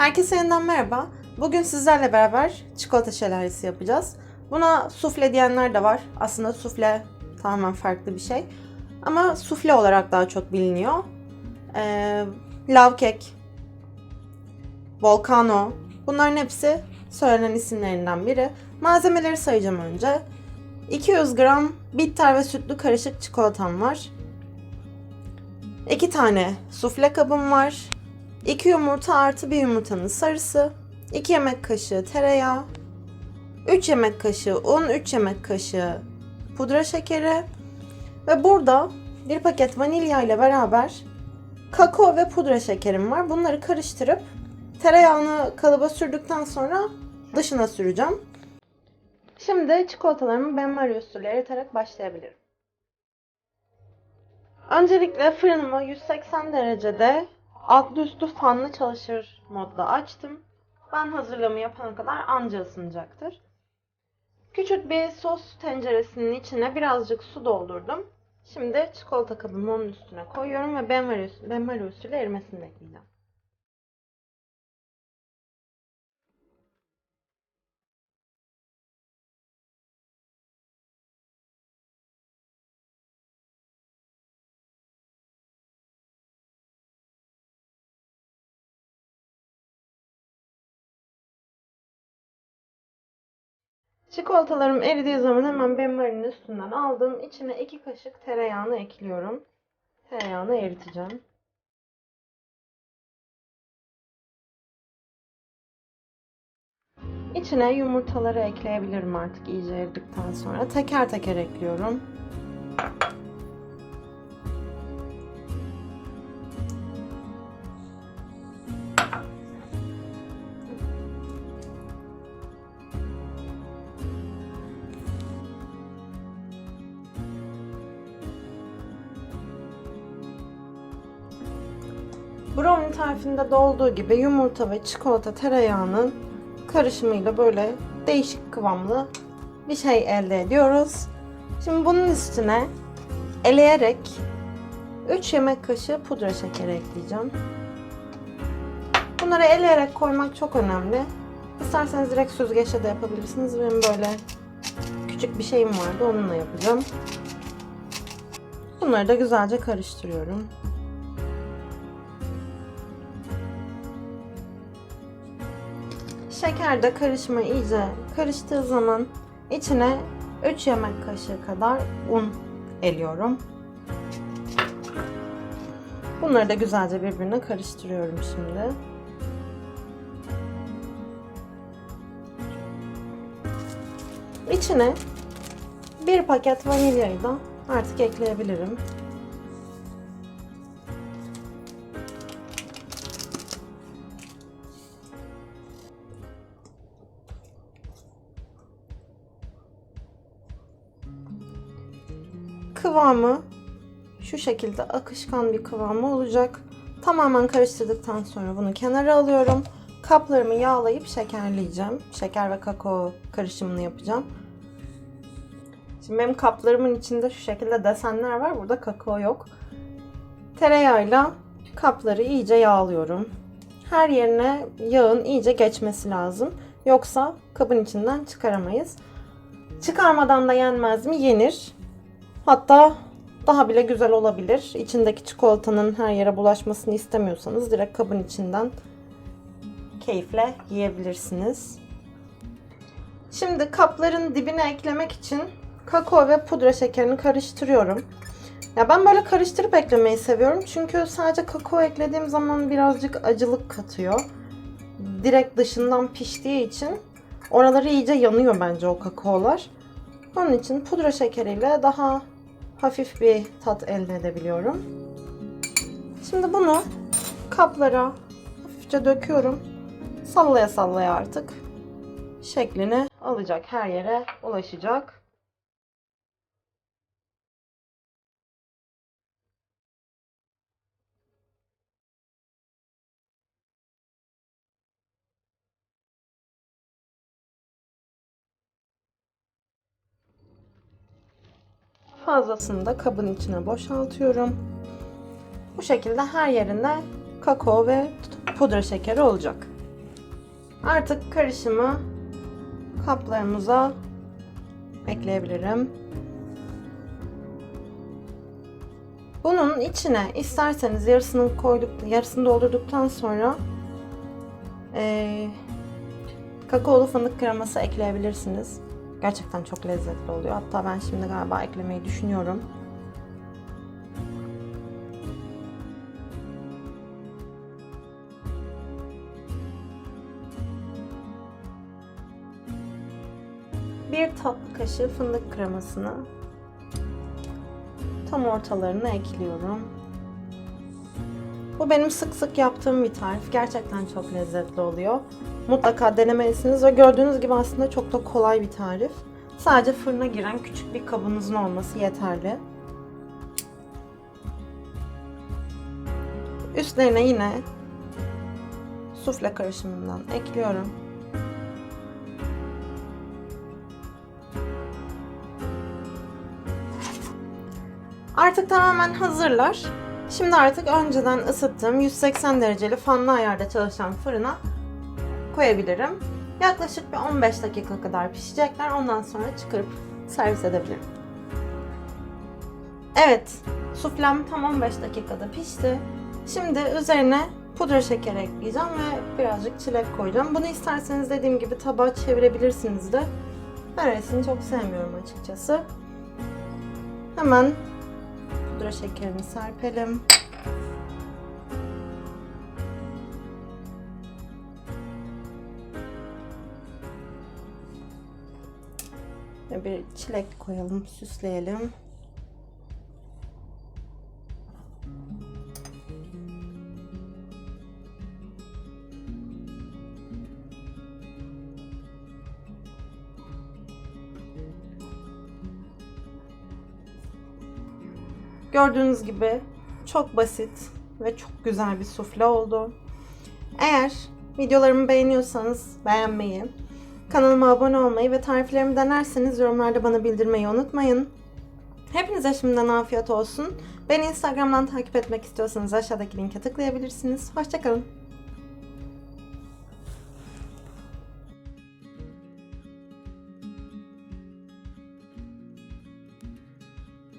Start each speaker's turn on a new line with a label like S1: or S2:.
S1: Herkese yeniden merhaba. Bugün sizlerle beraber çikolata şelalesi yapacağız. Buna sufle diyenler de var. Aslında sufle tamamen farklı bir şey. Ama sufle olarak daha çok biliniyor. Ee, love cake, volcano. Bunların hepsi söylenen isimlerinden biri. Malzemeleri sayacağım önce. 200 gram bitter ve sütlü karışık çikolatam var. 2 tane sufle kabım var. 2 yumurta artı 1 yumurtanın sarısı, 2 yemek kaşığı tereyağı, 3 yemek kaşığı un, 3 yemek kaşığı pudra şekeri ve burada bir paket vanilya ile beraber kakao ve pudra şekerim var. Bunları karıştırıp tereyağını kalıba sürdükten sonra dışına süreceğim. Şimdi çikolatalarımı benmari usulü eriterek başlayabilirim. Öncelikle fırınımı 180 derecede altlı üstü fanlı çalışır modda açtım. Ben hazırlığımı yapana kadar anca ısınacaktır. Küçük bir sos tenceresinin içine birazcık su doldurdum. Şimdi çikolata kabımı onun üstüne koyuyorum ve benmari usulü erimesini bekleyeceğim. Çikolatalarım eridiği zaman hemen benmarinin üstünden aldım. İçine 2 kaşık tereyağını ekliyorum. Tereyağını eriteceğim. İçine yumurtaları ekleyebilirim artık iyice eridikten sonra. Teker teker ekliyorum. Brownie tarifinde de olduğu gibi yumurta ve çikolata tereyağının karışımıyla böyle değişik kıvamlı bir şey elde ediyoruz. Şimdi bunun üstüne eleyerek 3 yemek kaşığı pudra şekeri ekleyeceğim. Bunları eleyerek koymak çok önemli. İsterseniz direkt süzgeçle de yapabilirsiniz. Benim böyle küçük bir şeyim vardı onunla yapacağım. Bunları da güzelce karıştırıyorum. Şeker de karışma iyice karıştığı zaman içine 3 yemek kaşığı kadar un eliyorum. Bunları da güzelce birbirine karıştırıyorum şimdi. İçine bir paket vanilyayı da artık ekleyebilirim. Kıvamı şu şekilde akışkan bir kıvamı olacak. Tamamen karıştırdıktan sonra bunu kenara alıyorum. Kaplarımı yağlayıp şekerleyeceğim. Şeker ve kakao karışımını yapacağım. Şimdi benim kaplarımın içinde şu şekilde desenler var. Burada kakao yok. Tereyağıyla kapları iyice yağlıyorum. Her yerine yağın iyice geçmesi lazım. Yoksa kabın içinden çıkaramayız. Çıkarmadan da yenmez mi? Yenir. Hatta daha bile güzel olabilir. İçindeki çikolatanın her yere bulaşmasını istemiyorsanız direkt kabın içinden keyifle yiyebilirsiniz. Şimdi kapların dibine eklemek için kakao ve pudra şekerini karıştırıyorum. Ya ben böyle karıştırıp eklemeyi seviyorum. Çünkü sadece kakao eklediğim zaman birazcık acılık katıyor. Direkt dışından piştiği için oraları iyice yanıyor bence o kakaolar. Onun için pudra şekeriyle daha hafif bir tat elde edebiliyorum. Şimdi bunu kaplara hafifçe döküyorum. Sallaya sallaya artık şeklini alacak. Her yere ulaşacak. Fazlasını da kabın içine boşaltıyorum. Bu şekilde her yerinde kakao ve pudra şekeri olacak. Artık karışımı kaplarımıza ekleyebilirim. Bunun içine isterseniz yarısını koyduk, yarısını doldurduktan sonra eee kakaolu fındık kreması ekleyebilirsiniz. Gerçekten çok lezzetli oluyor. Hatta ben şimdi galiba eklemeyi düşünüyorum. Bir tatlı kaşığı fındık kremasını tam ortalarına ekliyorum. Bu benim sık sık yaptığım bir tarif. Gerçekten çok lezzetli oluyor. Mutlaka denemelisiniz ve gördüğünüz gibi aslında çok da kolay bir tarif. Sadece fırına giren küçük bir kabınızın olması yeterli. Üstlerine yine sufle karışımından ekliyorum. Artık tamamen hazırlar. Şimdi artık önceden ısıttığım 180 dereceli fanlı ayarda çalışan fırına koyabilirim. Yaklaşık bir 15 dakika kadar pişecekler. Ondan sonra çıkarıp servis edebilirim. Evet, suflem tam 15 dakikada pişti. Şimdi üzerine pudra şeker ekleyeceğim ve birazcık çilek koyacağım. Bunu isterseniz dediğim gibi tabağa çevirebilirsiniz de. Ben çok sevmiyorum açıkçası. Hemen pudra şekerini serpelim. Ve bir çilek koyalım, süsleyelim. Gördüğünüz gibi çok basit ve çok güzel bir sufle oldu. Eğer videolarımı beğeniyorsanız beğenmeyi, kanalıma abone olmayı ve tariflerimi denerseniz yorumlarda bana bildirmeyi unutmayın. Hepinize şimdiden afiyet olsun. Beni Instagram'dan takip etmek istiyorsanız aşağıdaki linke tıklayabilirsiniz. Hoşçakalın.